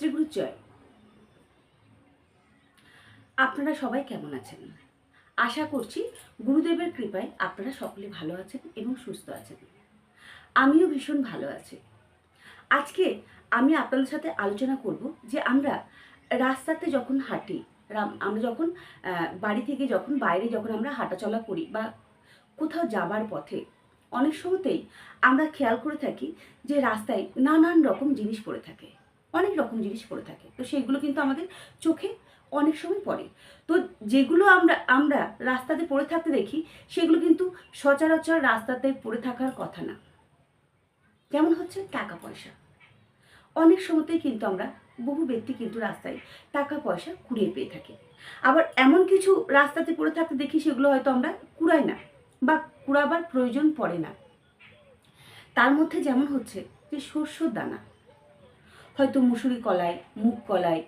শ্রীগুরু জয়। আপনারা সবাই কেমন আছেন? আশা করছি গুরুদেবের কৃপায় আপনারা সকলে ভালো আছেন এবং সুস্থ আছেন। আমিও ভীষণ ভালো আছি। আজকে আমি আপনাদের সাথে আলোচনা করব যে আমরা রাস্তাতে যখন হাঁটি আমরা যখন বাড়ি থেকে যখন বাইরে যখন আমরা হাঁটাচলা করি বা কোথাও যাবার পথে, অনেক সময়তেই আমরা খেয়াল করে থাকি যে রাস্তায় নানান রকম জিনিস পড়ে থাকে। অনেক রকম জিনিস পড়ে থাকে। তো সেইগুলো কিন্তু আমাদের চোখে অনেক সময় পড়ে। তো যেগুলো আমরা আমরা রাস্তাতে পড়ে থাকতে দেখি, সেগুলো কিন্তু সচরাচর রাস্তাতে পড়ে থাকার কথা না। যেমন হচ্ছে টাকা পয়সা। অনেক সময়তেই কিন্তু আমরা বহু ব্যক্তি কিন্তু রাস্তায় টাকা পয়সা কুড়িয়ে পেয়ে থাকি। আবার এমন কিছু রাস্তাতে পড়ে থাকতে দেখি, সেগুলো হয়তো আমরা কুড়াই না বা কুড়াবার প্রয়োজন পড়ে না। তার মধ্যে যেমন হচ্ছে যে শস্যর দানা। হয়তো মুসুরি কলাই, মুগ কলাই,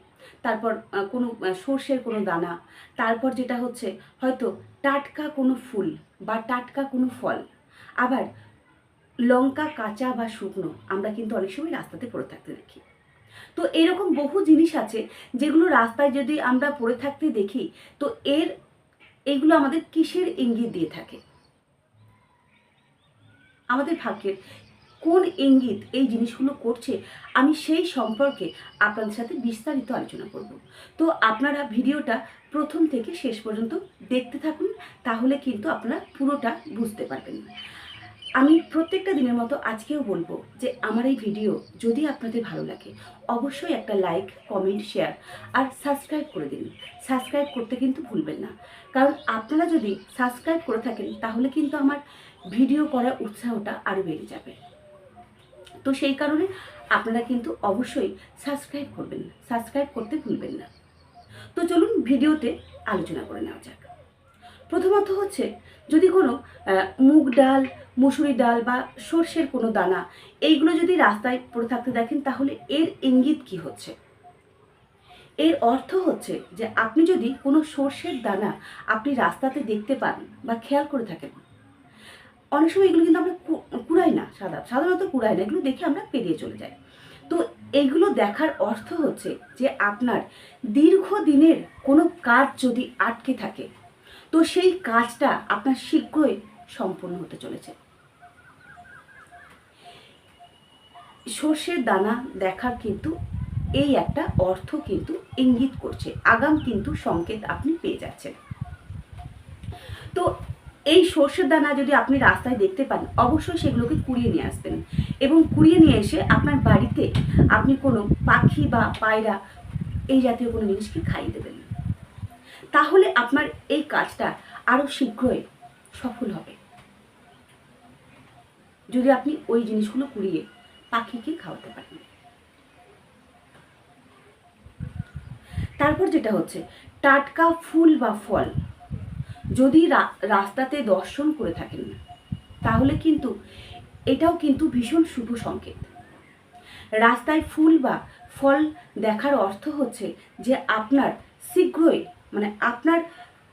তারপর কোনো সর্ষের কোনো দানা, তারপর যেটা হচ্ছে হয়তো টাটকা কোনো ফুল বা টাটকা কোনো ফল। আবার লঙ্কা, কাঁচা বা শুকনো আমরা কিন্তু অনেক সময় রাস্তাতে পড়ে থাকতে দেখি। তো এরকম বহু জিনিস আছে যেগুলো রাস্তায় যদি আমরা পড়ে থাকতে দেখি, তো এর, এগুলো আমাদের কিসের ইঙ্গিত দিয়ে থাকে? আমাদের ভাগ্যের কোন ইঙ্গিত এই জিনিসগুলো করছে, আমি সেই সম্পর্কে আপনাদের সাথে বিস্তারিত আলোচনা করব। তো আপনারা ভিডিওটা প্রথম থেকে শেষ পর্যন্ত দেখতে থাকুন, তাহলে কিন্তু আপনারা পুরোটা বুঝতে পারবেন। আমি প্রত্যেকটা দিনের মতো আজকেও বলব যে আমার এই ভিডিও যদি আপনাদের ভালো লাগে, অবশ্যই একটা লাইক, কমেন্ট, শেয়ার আর সাবস্ক্রাইব করে দিন। সাবস্ক্রাইব করতে কিন্তু ভুলবেন না। কারণ আপনারা যদি সাবস্ক্রাইব করে থাকেন, তাহলে কিন্তু আমার ভিডিও করার উৎসাহটা আরও বেড়ে যাবে। তো সেই কারণে আপনারা কিন্তু অবশ্যই সাবস্ক্রাইব করবেন সাবস্ক্রাইব করতে ভুলবেন না। তো চলুন ভিডিওতে আলোচনা করে নেওয়া যাক। প্রথমত হচ্ছে, যদি কোনো মুগ ডাল, মুসুরি ডাল বা সর্ষের কোনো দানা এইগুলো যদি রাস্তায় পড়ে থাকতে দেখেন, তাহলে এর ইঙ্গিত কি হচ্ছে? এর অর্থ হচ্ছে যে আপনি যদি কোনো সর্ষের দানা আপনি রাস্তাতে দেখতে পান বা খেয়াল করে থাকেন অনেক সময় এগুলো কিন্তু আমরা কুড়াই না সাদা, সাধারণত কুড়াই না, এগুলো দেখে আমরা পেরিয়ে চলে যাই। তো এগুলো দেখার অর্থ হচ্ছে যে আপনার দীর্ঘদিনের কোনো কাজ যদি আটকে থাকে, তো সেই কাজটা আপনার শীঘ্রই সম্পূর্ণ হতে চলেছে। সর্ষের দানা দেখার কিন্তু এই একটা অর্থ কিন্তু ইঙ্গিত করছে, আগাম কিন্তু সংকেত আপনি পেয়ে যাচ্ছেন। তো এই সর্ষের দানা যদি আপনি রাস্তায় দেখতে পান, অবশ্যই সেগুলোকে কুড়িয়ে নিয়ে আসবেন। এবং কুড়িয়ে নিয়ে এসে আপনার বাড়িতে আপনি কোনো পাখি বা পায়রা এই জাতীয় কোনো জিনিসকে খাইয়ে দেবেন তাহলে আপনার এই কাজটা আরও শীঘ্রই সফল হবে। যদি আপনি ওই জিনিসগুলো কুড়িয়ে পাখিকে খাওয়াতে পারেন। তারপর যেটা হচ্ছে, টাটকা ফুল বা ফল যদি রাস্তাতে দর্শন করে থাকেন না তাহলে কিন্তু এটাও কিন্তু ভীষণ শুভ সংকেত। রাস্তায় ফুল বা ফল দেখার অর্থ হচ্ছে যে আপনার শীঘ্রই মানে আপনার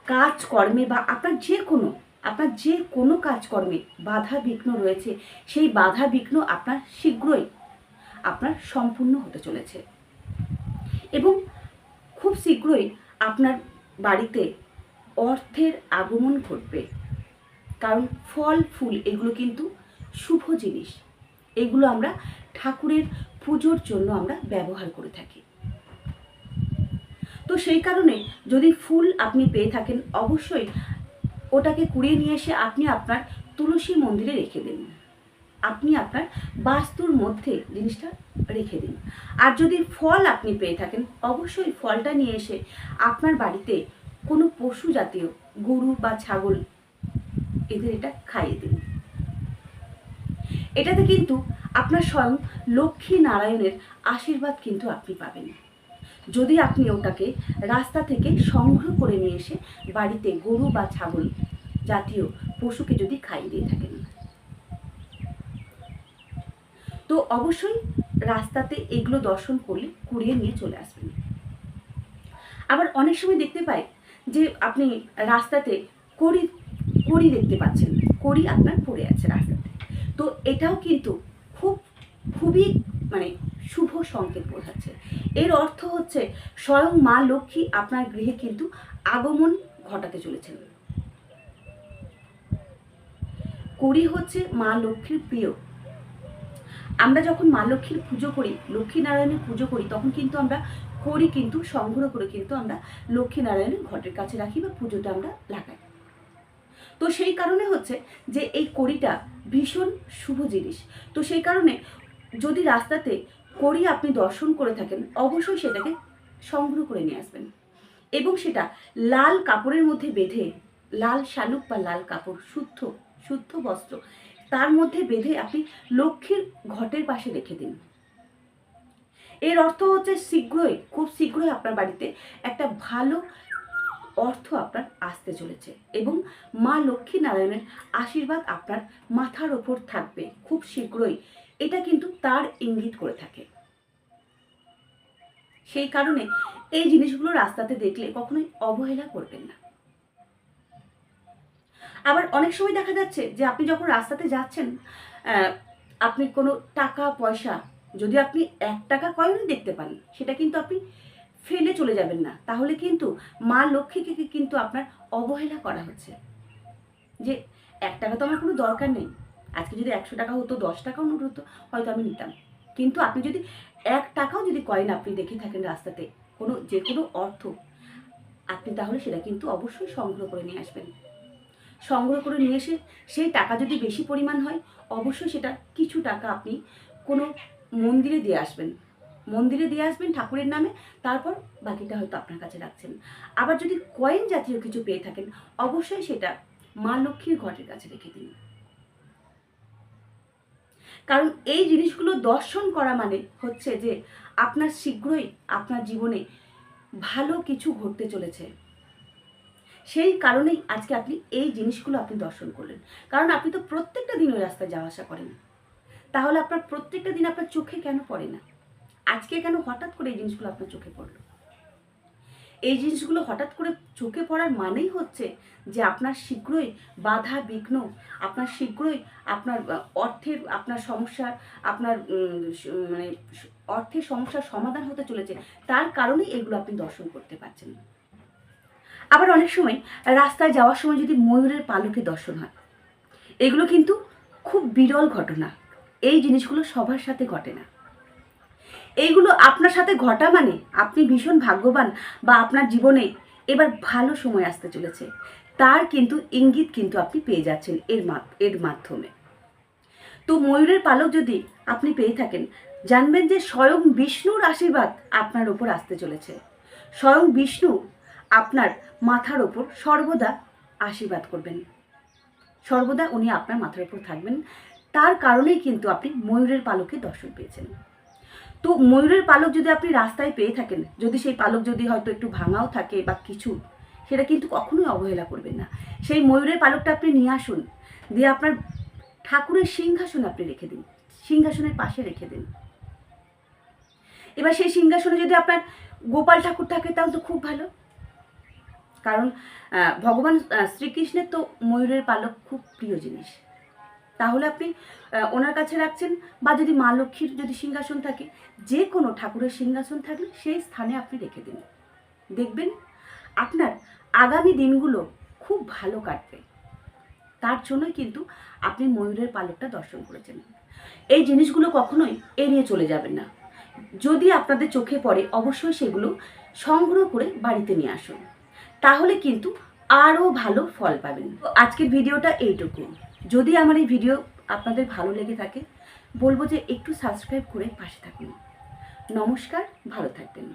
কাজকর্মে বা আপনার যে কোনো, আপনার যে কোনো কাজকর্মে বাধা বিঘ্ন রয়েছে, সেই বাধা বিঘ্ন আপনার শীঘ্রই আপনার সম্পূর্ণ হতে চলেছে। এবং খুব শীঘ্রই আপনার বাড়িতে অর্থের আগমন ঘটবে। কারণ ফল, ফুল, এগুলো কিন্তু শুভ জিনিস। এগুলো আমরা ঠাকুরের পুজোর জন্য আমরা ব্যবহার করে থাকি। তো সেই কারণে যদি ফুল আপনি পেয়ে থাকেন, অবশ্যই ওটাকে কুড়িয়ে নিয়ে এসে আপনি আপনার তুলসী মন্দিরে রেখে দিন। আপনি আপনার বাস্তুর মধ্যে জিনিসটা রেখে দিন। আর যদি ফল আপনি পেয়ে থাকেন, অবশ্যই ফলটা নিয়ে এসে আপনার বাড়িতে কোনো পশু জাতীয়, গরু বা ছাগল, এদের এটা খাইয়ে দিন। এটাতে কিন্তু আপনার স্বয়ং লক্ষ্মী নারায়ণের আশীর্বাদ কিন্তু আপনি পাবেন। যদি আপনি ওটাকে রাস্তা থেকে সংগ্রহ করে নিয়ে এসে বাড়িতে গরু বা ছাগল জাতীয় পশুকে যদি খাইয়ে দিয়ে থাকেন। তো অবশ্যই রাস্তাতে এগুলো দর্শন করলে কুড়িয়ে নিয়ে চলে আসবেন। আবার অনেক সময় দেখতে পাই যে আপনি রাস্তাতে কড়ি কড়ি দেখতে পাচ্ছেন, কড়ি আপনার পড়ে আছে রাস্তাতে। তো এটাও কিন্তু খুব, খুবই মানে শুভ সংকেত বোঝাচ্ছে। এর অর্থ হচ্ছে স্বয়ং মা লক্ষ্মী আপনার গৃহে কিন্তু আগমন ঘটাতে চলেছেন। করি হচ্ছে মা লক্ষ্মীর প্রিয় আমরা যখন মা লক্ষ্মীর পুজো করি, লক্ষ্মী নারায়ণের পুজো করি, তখন কিন্তু আমরা করি কিন্তু, সংগ্রহ করে কিন্তু আমরা লক্ষ্মী নারায়ণের ঘটের কাছে রাখি বা পুজোটা আমরা লাগাই। তো সেই কারণে হচ্ছে যে এই কড়িটা ভীষণ শুভ জিনিস। তো সেই কারণে যদি রাস্তাতে কড়ি আপনি দর্শন করে থাকেন, অবশ্যই সেটাকে সংগ্রহ করে নিয়ে আসবেন। এবং সেটা লাল কাপড়ের মধ্যে বেঁধে, লাল শালুক বা লাল কাপড়, শুদ্ধ শুদ্ধ বস্ত্র তার মধ্যে বেঁধে আপনি লক্ষ্মীর ঘটের পাশে রেখে দিন। এর অর্থ হচ্ছে শীঘ্রই, খুব শীঘ্রই আপনার বাড়িতে একটা ভালো অর্থ আপনার আসতে চলেছে এবং মা লক্ষ্মী নারায়ণের আশীর্বাদ আপনার মাথার ওপর থাকবে, খুব শীঘ্রই। এটা কিন্তু তার ইঙ্গিত করে থাকে। সেই কারণে এই জিনিসগুলো রাস্তাতে দেখলে কখনোই অবহেলা করবেন না। আবার অনেক সময় দেখা যাচ্ছে যে আপনি যখন রাস্তাতে যাচ্ছেন আপনি কোনো টাকা, পয়সা যদি আপনি এক টাকা কয়েনই দেখতে পান, সেটা কিন্তু আপনি ফেলে চলে যাবেন না। তাহলে কিন্তু মা লক্ষ্মীকে কিন্তু আপনার অবহেলা করা হচ্ছে? যে এক টাকা তো আমার কোনো দরকার নেই। আজকে যদি একশো টাকা হতো, দশ টাকাও নোট হতো, হয়তো আমি নিতাম। কিন্তু আপনি যদি এক টাকাও যদি কয়েন আপনি দেখে থাকেন রাস্তাতে, কোনো যে কোনো অর্থ, আপনি তাহলে সেটা কিন্তু অবশ্যই সংগ্রহ করে নিয়ে আসবেন। সংগ্রহ করে নিয়ে এসে সেই টাকা যদি বেশি পরিমাণ হয়, অবশ্যই সেটা কিছু টাকা আপনি কোনো মন্দিরে দিয়ে আসবেন। মন্দিরে দিয়ে আসবেন ঠাকুরের নামে, তারপর বাকিটা হয়তো আপনার কাছে রাখছেন। আবার যদি কয়েন জাতীয় কিছু পেয়ে থাকেন, অবশ্যই সেটা মা লক্ষ্মীর ঘটের কাছে রেখে দিন। কারণ এই জিনিসগুলো দর্শন করা মানে হচ্ছে যে আপনার শীঘ্রই আপনার জীবনে ভালো কিছু ঘটতে চলেছে। সেই কারণেই আজকে আপনি এই জিনিসগুলো আপনি দর্শন করলেন। কারণ আপনি তো প্রত্যেকটা দিন ওই রাস্তায় যাওয়া আসা করেন তাহলে আপনার প্রত্যেকটা দিন আপনার চোখে কেন পড়ে না? আজকে কেন হঠাৎ করে এই জিনিসগুলো আপনার চোখে পড়ল? এই জিনিসগুলো হঠাৎ করে চোখে পড়ার মানেই হচ্ছে যে আপনার শীঘ্রই বাধা বিঘ্ন, আপনার শীঘ্রই আপনার অর্থের, আপনার সমস্যার, আপনার মানে অর্থের সমস্যার সমাধান হতে চলেছে। তার কারণেই এগুলো আপনি দর্শন করতে পারছেন আবার অনেক সময় রাস্তায় যাওয়ার সময় যদি ময়ূরের পালকে দর্শন হয়, এগুলো কিন্তু খুব বিরল ঘটনা। এই জিনিসগুলো সবার সাথে ঘটে না। এইগুলো আপনার সাথে ঘটা মানে আপনি ভীষণ ভাগ্যবান বা আপনার জীবনে এবার ভালো সময় আসতে চলেছে। তার কিন্তু ইঙ্গিত কিন্তু আপনি পেয়ে যাচ্ছেন এর এর মাধ্যমে। তো ময়ূরের পালক যদি আপনি পেয়ে থাকেন, জানবেন যে স্বয়ং বিষ্ণুর আশীর্বাদ আপনার ওপর আসতে চলেছে। স্বয়ং বিষ্ণু আপনার মাথার ওপর সর্বদা আশীর্বাদ করবেন। সর্বদা উনি আপনার মাথার ওপর থাকবেন। তার কারণেই কিন্তু আপনি ময়ূরের পালকে দর্শন পেয়েছেন। তো ময়ূরের পালক যদি আপনি রাস্তায় পেয়ে থাকেন, যদি সেই পালক যদি হয়তো একটু ভাঙাও থাকে বা কিছু, সেটা কিন্তু কখনোই অবহেলা করবেন না। সেই ময়ূরের পালকটা আপনি নিয়ে আসুন, দিয়ে আপনার ঠাকুরের সিংহাসন আপনি রেখে দিন, সিংহাসনের পাশে রেখে দিন। এবার সেই সিংহাসনে যদি আপনার গোপাল ঠাকুর থাকে, তাহলে তো খুব ভালো। কারণ ভগবান শ্রীকৃষ্ণের তো ময়ূরের পালক খুব প্রিয় জিনিস। তাহলে আপনি ওনার কাছে রাখছেন বা যদি মা লক্ষ্মীর যদি সিংহাসন থাকে, যে কোনো ঠাকুরের সিংহাসন থাকলে সেই স্থানে আপনি রেখে দিন। দেখবেন আপনার আগামী দিনগুলো খুব ভালো কাটবে। তার জন্যই কিন্তু আপনি ময়ূরের পালকটা দর্শন করেছেন। এই জিনিসগুলো কখনোই এড়িয়ে চলে যাবেন না। যদি আপনাদের চোখে পড়ে, অবশ্যই সেগুলো সংগ্রহ করে বাড়িতে নিয়ে আসুন। তাহলে কিন্তু আরও ভালো ফল পাবেন। তো আজকের ভিডিওটা এইটুকু। যদি আমার এই ভিডিও আপনাদের ভালো লেগে থাকে, বলব যে একটু সাবস্ক্রাইব করে পাশে থাকুন। নমস্কার, ভালো থাকবেন।